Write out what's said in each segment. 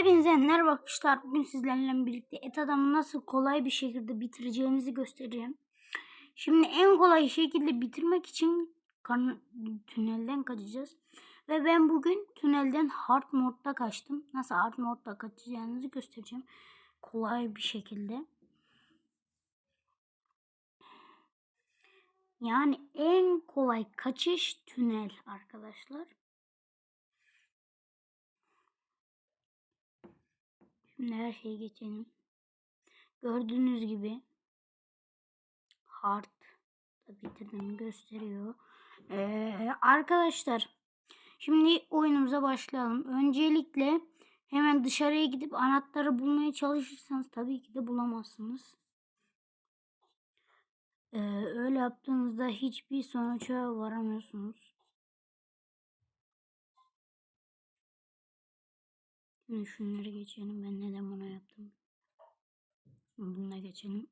Hepinize merhaba arkadaşlar. Bugün sizlerle birlikte et adamı nasıl kolay bir şekilde bitireceğimizi göstereceğim. Şimdi en kolay şekilde bitirmek için tünelden kaçacağız. Ve ben bugün tünelden hard modda kaçtım. Nasıl hard modda kaçacağınızı göstereceğim. Kolay bir şekilde. Yani en kolay kaçış tünel arkadaşlar. Şimdi her şeyi geçelim. Gördüğünüz gibi hard da bitirdim gösteriyor. Ee, arkadaşlar şimdi oyunumuza başlayalım. Öncelikle hemen dışarıya gidip anahtarı bulmaya çalışırsanız tabii ki de bulamazsınız. Ee, öyle yaptığınızda hiçbir sonuca varamıyorsunuz. Şunları geçelim. Ben neden bunu yaptım? Bununla geçelim.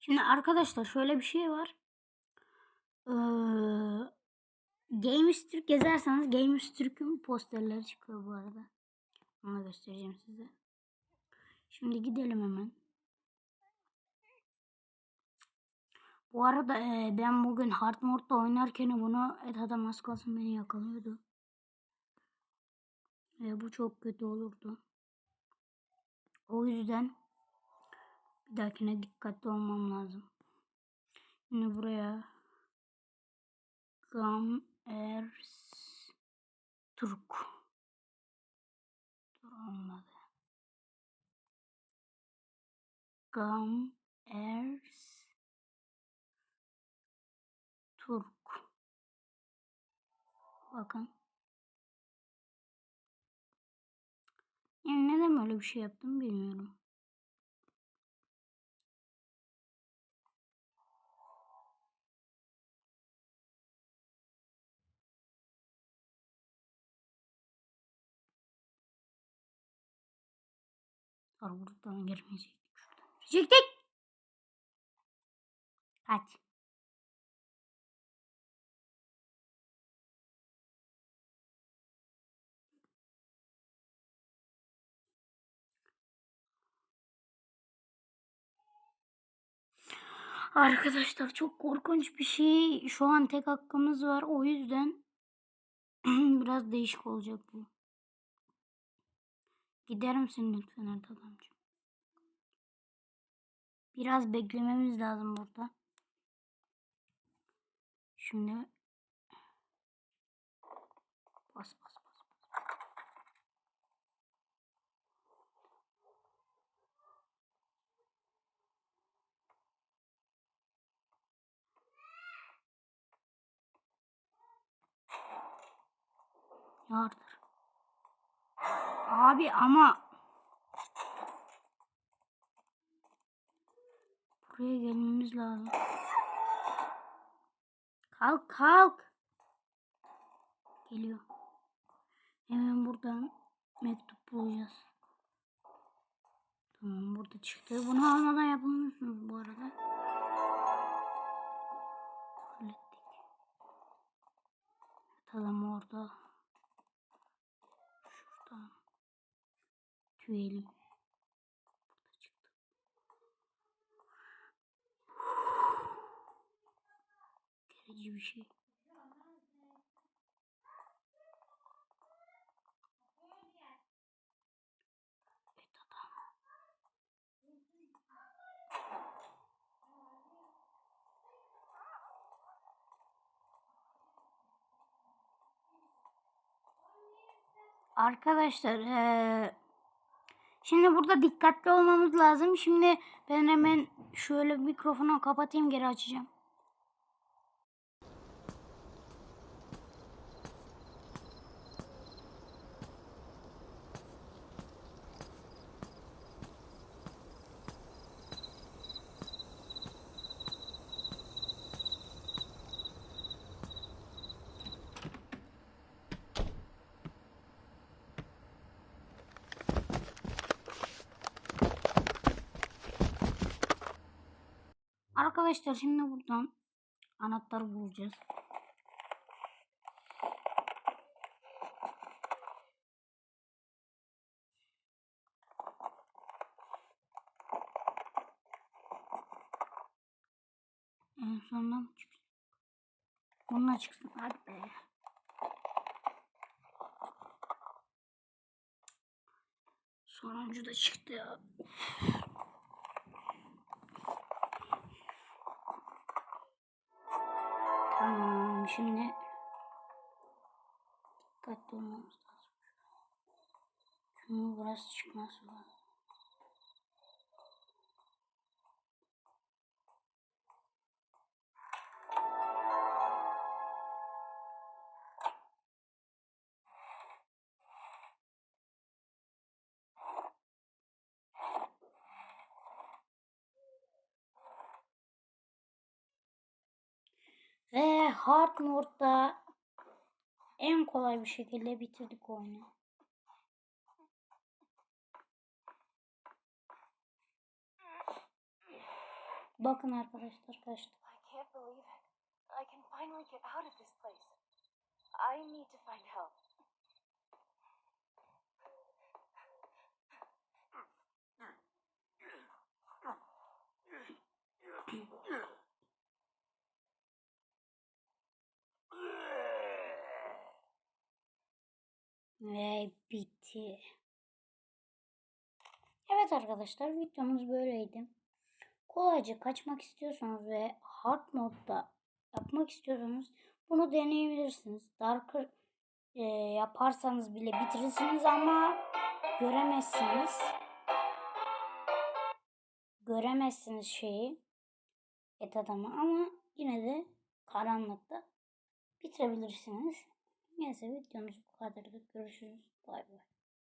Şimdi arkadaşlar şöyle bir şey var. Ee, Games Türk gezerseniz Games Türk'ün posterleri çıkıyor bu arada. Onu göstereceğim size. Şimdi gidelim hemen. Bu arada e, ben bugün hard modda oynarken bunu az kalsın beni yakalıyordu. E, bu çok kötü olurdu. O yüzden bir dahakine dikkatli olmam lazım. Şimdi buraya Gamers Turk Dur olmadı. Gamers Turk. Bakın. Yani neden böyle bir şey yaptım bilmiyorum. Sonra buradan girmeyecektik. Şuradan girecektik. Kaç. Arkadaşlar çok korkunç bir şey. Şu an tek hakkımız var. O yüzden biraz değişik olacak bu. Gider misin lütfen Erdal amca? Biraz beklememiz lazım burada. Şimdi Yardır. Abi ama buraya gelmemiz lazım. Kalk kalk. Geliyor. Hemen buradan mektup bulacağız. Tamam burada çıktı. Bunu almadan yapamıyorsunuz bu arada. Hallettik. Tamam orada. Çıktı. Gerici bir şey. Arkadaşlar eee, şimdi burada dikkatli olmamız lazım. Şimdi ben hemen şöyle mikrofonu kapatayım geri açacağım. Arkadaşlar şimdi buradan anahtar bulacağız. En sonunda çıksın? Bununla çıksın. Hadi be. Sonuncu da çıktı ya. Dikkatli olmamız lazım. Şunu burası çıkması lazım. Ve hard modda en kolay bir şekilde bitirdik oyunu. Bakın arkadaşlar kaçtı. I can't believe it. I can finally get out of this place. I need to find help. Ve bitti. Evet arkadaşlar videomuz böyleydi. Kolayca kaçmak istiyorsanız ve hard modda yapmak istiyorsanız bunu deneyebilirsiniz. Darker e, yaparsanız bile bitirirsiniz ama göremezsiniz. Göremezsiniz şeyi et adamı ama yine de karanlıkta bitirebilirsiniz. Neyse videomuz bu kadardı. Görüşürüz. Bay bay.